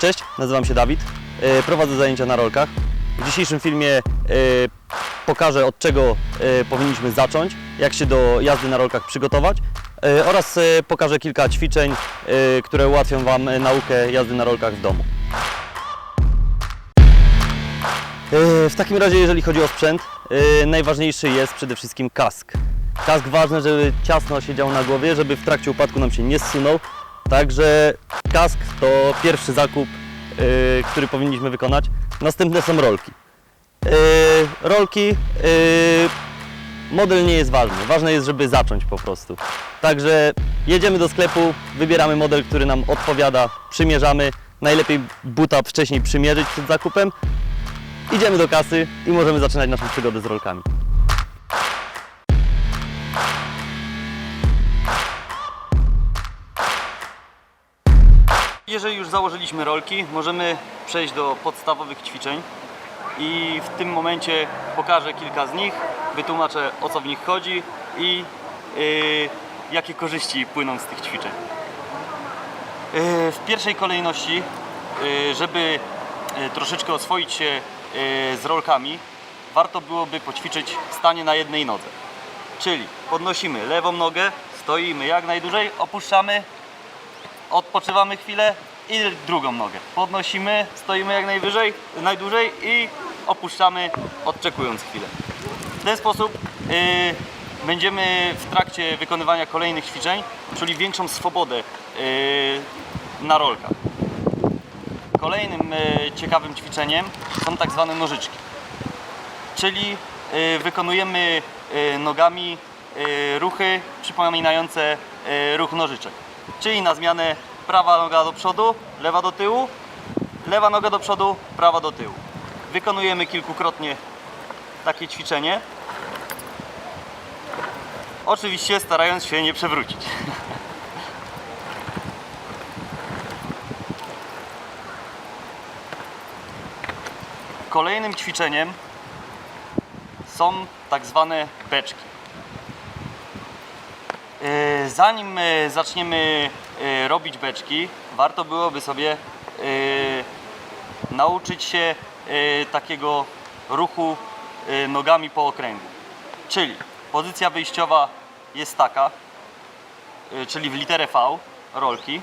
Cześć, nazywam się Dawid. E, Prowadzę zajęcia na rolkach. W dzisiejszym filmie e, pokażę od czego e, powinniśmy zacząć, jak się do jazdy na rolkach przygotować oraz pokażę kilka ćwiczeń, które ułatwią Wam naukę jazdy na rolkach w domu. W takim razie, jeżeli chodzi o sprzęt, najważniejszy jest przede wszystkim kask. Kask ważny, żeby ciasno siedział na głowie, żeby w trakcie upadku nam się nie zsunął. Także kask to pierwszy zakup, e, który powinniśmy wykonać. Następne są rolki. E, Rolki, e, model nie jest ważny. Ważne jest, żeby zacząć po prostu. Także jedziemy do sklepu, wybieramy model, który nam odpowiada, przymierzamy. Najlepiej buta wcześniej przymierzyć przed zakupem, Idziemy do kasy i możemy zaczynać naszą przygodę z rolkami. Jeżeli już założyliśmy rolki, możemy przejść do podstawowych ćwiczeń i w tym momencie pokażę kilka z nich, wytłumaczę o co w nich chodzi i yy, jakie korzyści płyną z tych ćwiczeń. Yy, W pierwszej kolejności, yy, żeby yy, troszeczkę oswoić się yy, z rolkami, warto byłoby poćwiczyć stanie na jednej nodze. Czyli podnosimy lewą nogę, stoimy jak najdłużej, opuszczamy, odpoczywamy chwilę i drugą nogę. Podnosimy, stoimy jak najwyżej, najdłużej i opuszczamy, odczekując chwilę. W ten sposób yy, będziemy w trakcie wykonywania kolejnych ćwiczeń czuli większą swobodę yy, na rolkach. Kolejnym yy, ciekawym ćwiczeniem są tak zwane nożyczki. Czyli wykonujemy nogami ruchy przypominające ruch nożyczek. Czyli na zmianę prawa noga do przodu, lewa do tyłu, lewa noga do przodu, prawa do tyłu. Wykonujemy kilkukrotnie takie ćwiczenie. Oczywiście starając się nie przewrócić. Kolejnym ćwiczeniem są tak zwane beczki. Zanim e, zaczniemy e, robić beczki, warto byłoby sobie e, nauczyć się takiego ruchu nogami po okręgu. Czyli pozycja wyjściowa jest taka, czyli w literę V, rolki.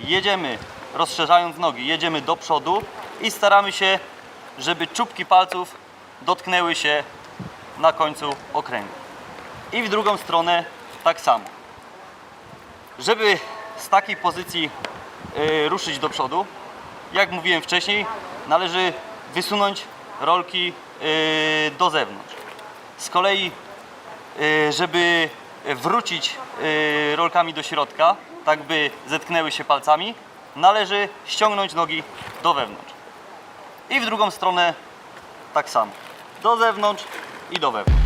Jedziemy rozszerzając nogi, jedziemy do przodu i staramy się, żeby czubki palców dotknęły się na końcu okręgu. I w drugą stronę tak samo. Żeby z takiej pozycji y, ruszyć do przodu, jak mówiłem wcześniej, należy wysunąć rolki y, do zewnątrz. Z kolei, y, żeby wrócić rolkami do środka, tak by zetknęły się palcami, należy ściągnąć nogi do wewnątrz. I w drugą stronę tak samo. Do zewnątrz i do wewnątrz.